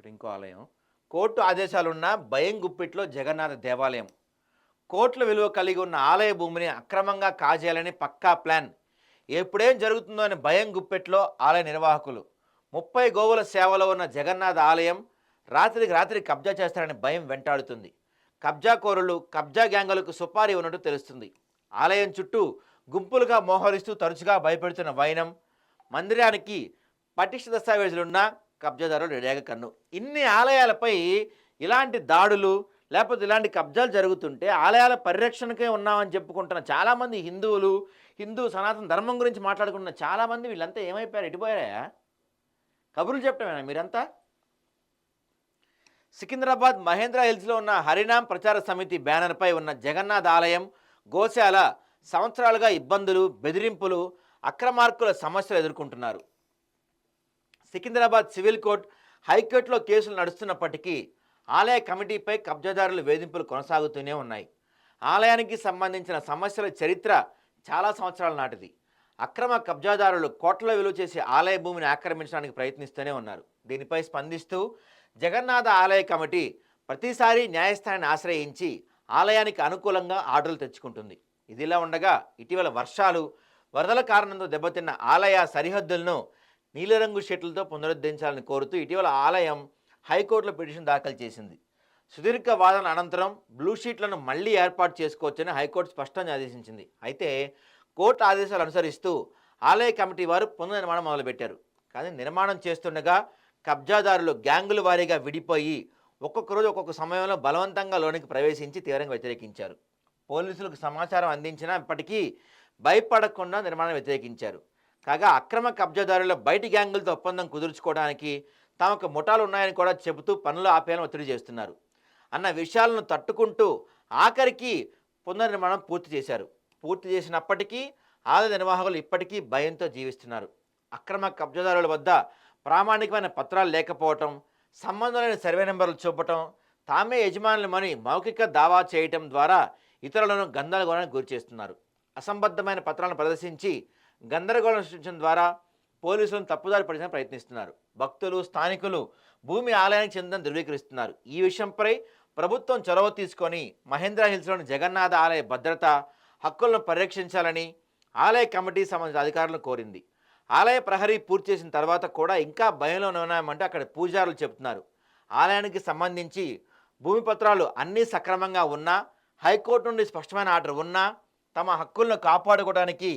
ఇక్కడ ఇంకో ఆలయం. కోర్టు ఆదేశాలున్న భయం గుప్పిట్లో జగన్నాథ దేవాలయం. కోట్ల విలువ కలిగి ఉన్న ఆలయ భూమిని అక్రమంగా కాజేయాలని పక్కా ప్లాన్. ఎప్పుడేం జరుగుతుందో అని భయం గుప్పెట్లో ఆలయ నిర్వాహకులు. ముప్పై గోవుల సేవలో ఉన్న జగన్నాథ ఆలయం రాత్రికి రాత్రి కబ్జా చేస్తారని భయం వెంటాడుతుంది. కబ్జా కోరులు కబ్జా గ్యాంగులకు సుపారీ ఉన్నట్టు తెలుస్తుంది. ఆలయం చుట్టూ గుంపులుగా మోహరిస్తూ తరచుగా భయపెడుతున్న వైనం. మందిరానికి పటిష్ట దస్తావేజులున్న కబ్జాదారులు రెడీగా కన్ను. ఇన్ని ఆలయాలపై ఇలాంటి దాడులు లేకపోతే ఇలాంటి కబ్జాలు జరుగుతుంటే ఆలయాల పరిరక్షణకే ఉన్నామని చెప్పుకుంటున్న చాలామంది హిందువులు హిందూ సనాతన ధర్మం గురించి మాట్లాడుకుంటున్న చాలామంది వీళ్ళంతా ఏమైపోయారు? ఎటుపోయారా? కబుర్లు చెప్పడమేనా మీరంతా? సికింద్రాబాద్ మహేంద్ర హిల్స్లో ఉన్న హరినామ్ ప్రచార సమితి బ్యానర్పై ఉన్న జగన్నాథ్ ఆలయం గోశాల సంవత్సరాలుగా ఇబ్బందులు బెదిరింపులు అక్రమార్కుల సమస్యలు ఎదుర్కొంటున్నారు. సికింద్రాబాద్ సివిల్ కోర్ట్ హైకోర్టులో కేసులు నడుస్తున్నప్పటికీ ఆలయ కమిటీపై కబ్జాదారుల వేధింపులు కొనసాగుతూనే ఉన్నాయి. ఆలయానికి సంబంధించిన సమస్యల చరిత్ర చాలా సంవత్సరాల నాటిది. అక్రమ కబ్జాదారులు కోట్ల విలువ చేసి ఆలయ భూమిని ఆక్రమించడానికి ప్రయత్నిస్తూనే ఉన్నారు. దీనిపై స్పందిస్తూ జగన్నాథ ఆలయ కమిటీ ప్రతిసారి న్యాయస్థానాన్ని ఆశ్రయించి ఆలయానికి అనుకూలంగా ఆర్డర్లు తెచ్చుకుంటుంది. ఇదిలా ఉండగా ఇటీవల వర్షాలు వరదల కారణంతో దెబ్బతిన్న ఆలయ సరిహద్దులను నీలరంగు షెట్లతో పునరుద్ధరించాలని కోరుతూ ఇటీవల ఆలయం హైకోర్టులో పిటిషన్ దాఖలు చేసింది. సుదీర్ఘ వాదన అనంతరం బ్లూ షీట్లను మళ్ళీ ఏర్పాటు చేసుకోవచ్చని హైకోర్టు స్పష్టంగా ఆదేశించింది. అయితే కోర్టు ఆదేశాలు అనుసరిస్తూ ఆలయ కమిటీ వారు పునర్నిర్మాణం మొదలుపెట్టారు. కానీ నిర్మాణం చేస్తుండగా కబ్జాదారులు గ్యాంగుల వారీగా విడిపోయి ఒక్కొక్క రోజు ఒక్కొక్క సమయంలో బలవంతంగా లోనికి ప్రవేశించి తీవ్రంగా వ్యతిరేకించారు. పోలీసులకు సమాచారం అందించినప్పటికీ భయపడకుండా నిర్మాణం వ్యతిరేకించారు. కాగా అక్రమ కబ్జాదారుల బయటి గ్యాంగులతో ఒప్పందం కుదుర్చుకోవడానికి తమకు ముఠాలు ఉన్నాయని కూడా చెబుతూ పనులు ఆపేయాలని ఒత్తిడి చేస్తున్నారు. అన్న విషయాలను తట్టుకుంటూ ఆఖరికి పునర్నిర్మాణం పూర్తి చేశారు. పూర్తి చేసినప్పటికీ ఆలయ నిర్వాహకులు ఇప్పటికీ భయంతో జీవిస్తున్నారు. అక్రమ కబ్జాదారుల వద్ద ప్రామాణికమైన పత్రాలు లేకపోవటం సంబంధం లేని సర్వే నెంబర్లు చూపటం తామే యజమానులమని మౌఖిక దావా చేయటం ద్వారా ఇతరులను గందరగోళానికి గురి చేస్తున్నారు అసంబద్ధమైన పత్రాలను ప్రదర్శించి గందరగోళం సృష్టించడం ద్వారా పోలీసులను తప్పుదారి పడిన ప్రయత్నిస్తున్నారు. భక్తులు స్థానికులు భూమి ఆలయానికి చెందని ధృవీకరిస్తున్నారు. ఈ విషయంపై ప్రభుత్వం చొరవ తీసుకొని మహేంద్ర హిల్స్లోని జగన్నాథ ఆలయ భద్రత హక్కులను పరిరక్షించాలని ఆలయ కమిటీ సంబంధించిన అధికారులను కోరింది. ఆలయ ప్రహరీ పూర్తి చేసిన తర్వాత కూడా ఇంకా భయంలోనే ఉన్నామంటే అక్కడ పూజారులు చెబుతున్నారు. ఆలయానికి సంబంధించి భూమి పత్రాలు అన్నీ సక్రమంగా ఉన్నా హైకోర్టు నుండి స్పష్టమైన ఆర్డర్ ఉన్నా తమ హక్కులను కాపాడుకోవడానికి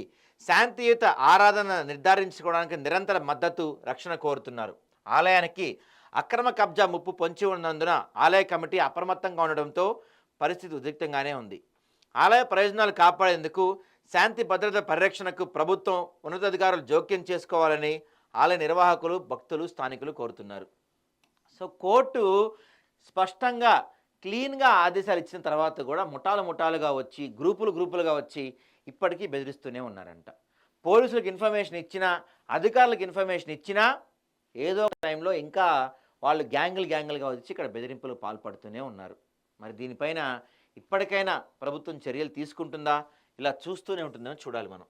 శాంతియుత ఆరాధన నిర్ధారించుకోవడానికి నిరంతర మద్దతు రక్షణ కోరుతున్నారు. ఆలయానికి అక్రమ కబ్జా ముప్పు పొంచి ఉన్నందున ఆలయ కమిటీ అప్రమత్తంగా ఉండడంతో పరిస్థితి ఉద్రిక్తంగానే ఉంది. ఆలయ ప్రయోజనాలు కాపాడేందుకు శాంతి భద్రత పరిరక్షణకు ప్రభుత్వం ఉన్నతాధికారులు జోక్యం చేసుకోవాలని ఆలయ నిర్వాహకులు భక్తులు స్థానికులు కోరుతున్నారు. సో కోర్టు స్పష్టంగా క్లీన్గా ఆదేశాలు ఇచ్చిన తర్వాత కూడా ముఠాలు ముఠాలుగా వచ్చి గ్రూపులు గ్రూపులుగా వచ్చి ఇప్పటికీ బెదిరిస్తూనే ఉన్నారంట. పోలీసులకు ఇన్ఫర్మేషన్ ఇచ్చినా అధికారులకు ఇన్ఫర్మేషన్ ఇచ్చినా ఏదో ఒక టైంలో ఇంకా వాళ్ళు గ్యాంగులు గ్యాంగులుగా వచ్చి ఇక్కడ బెదిరింపులు పాల్పడుతూనే ఉన్నారు. మరి దీనిపైన ఇప్పటికైనా ప్రభుత్వం చర్యలు తీసుకుంటుందా? ఇలా చూస్తూనే ఉంటుందని చూడాలి మనం.